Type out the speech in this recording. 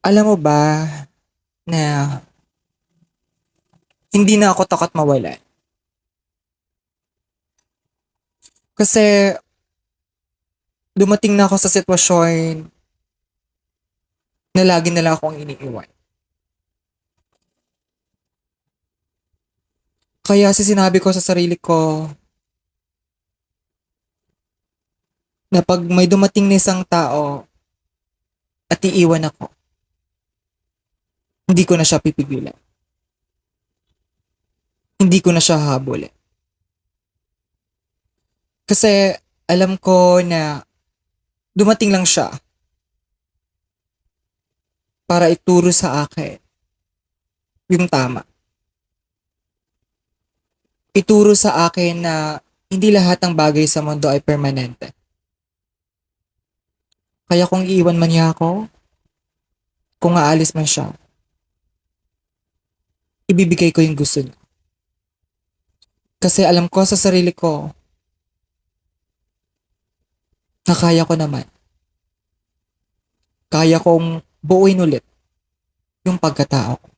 Alam mo ba na hindi na ako takot mawala? Kasi dumating na ako sa sitwasyon na lagi na lang akong iniiwan. Kaya si sinabi ko sa sarili ko na pag may dumating na isang tao at iiwan ako, hindi ko na siya pipigilan. Hindi ko na siya hahabulin. Kasi alam ko na dumating lang siya para ituro sa akin yung tama. Ituro sa akin na hindi lahat ng bagay sa mundo ay permanente. Kaya kung iiwan man niya ako, kung aalis man siya, ibibigay ko yung gusto niya. Kasi alam ko sa sarili ko na kaya ko naman. Kaya kong buuin ulit yung pagkatao ko.